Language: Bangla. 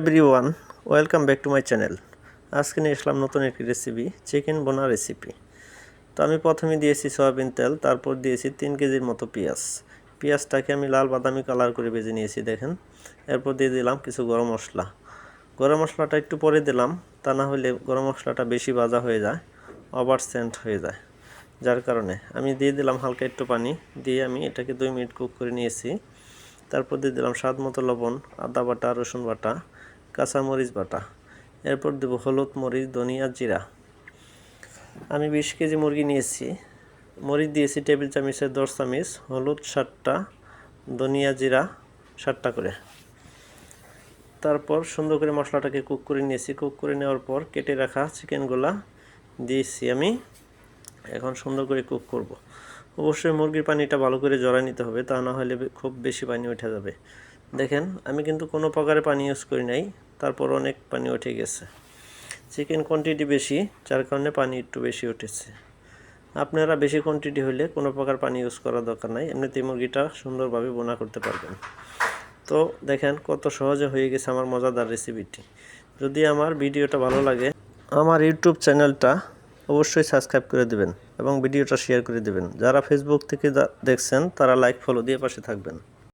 Everyone, welcome back to my channel. আজকে নিয়ে আসলাম নতুন একটি রেসিপি চিকেন বোনা রেসিপি তো আমি প্রথমে দিয়েছি সয়াবিন তেল, তারপর দিয়েছি তিন কেজির মতো পেঁয়াজ। পেঁয়াজটাকে আমি লাল বাদামি কালার করে ভেজে নিয়েছি, দেখেন। এরপর দিয়ে দিলাম কিছু গরম মশলা। গরম মশলাটা একটু পরে দিলাম, তা না হলে গরম মশলাটা বেশি ভাজা হয়ে যায় ওভার সেন্ট হয়ে যায়। যার কারণে আমি দিয়ে দিলাম হালকা একটু পানি, দিয়ে আমি এটাকে দুই মিনিট কুক করে নিয়েছি। তারপর দিয়ে দিলাম স্বাদ মতো লবণ, আদা বাটা, রসুন বাটা। কাঁচা মরিচ বাটা। এরপর দেবো হলুদ মরিচ, ধনিয়া জিরা। আমি বিশ কেজি মুরগি নিয়েছি। মরিচ দিয়েছি টেবিল চামচের দশ চামিচ, হলুদ সাতটা, ধনিয়া জিরা সাতটা করে। তারপর সুন্দর করে মশলাটাকে কুক করে নিয়েছি। কুক করে নেওয়ার পর কেটে রাখা চিকেনগুলা দিয়েছি আমি। এখন সুন্দর করে কুক করব। অবশ্যই মুরগির পানিটা ভালো করে জড়ায় নিতে হবে, তা না হলে খুব বেশি পানি উঠে যাবে। দেখেন, আমি কিন্তু কোনো প্রকারে পানি ইউজ করি নাই, তারপর অনেক পানি উঠে গেছে। চিকেন কোয়ান্টিটি বেশি, যার কারণে পানি একটু বেশি উঠেছে। আপনারা বেশি কোয়ান্টিটি হলে কোনো প্রকার পানি ইউজ করার দরকার নাই এমনিতেই মুরগিটা সুন্দরভাবে বোনা করতে পারবেন। তো দেখেন, কত সহজে হয়ে গেছে আমার মজাদার রেসিপিটি যদি আমার ভিডিওটা ভালো লাগে, আমার ইউটিউব চ্যানেলটা অবশ্যই সাবস্ক্রাইব করে দেবেন এবং ভিডিওটা শেয়ার করে দেবেন। যারা ফেসবুক থেকে দেখছেন, তারা লাইক ফলো দিয়ে পাশে থাকবেন।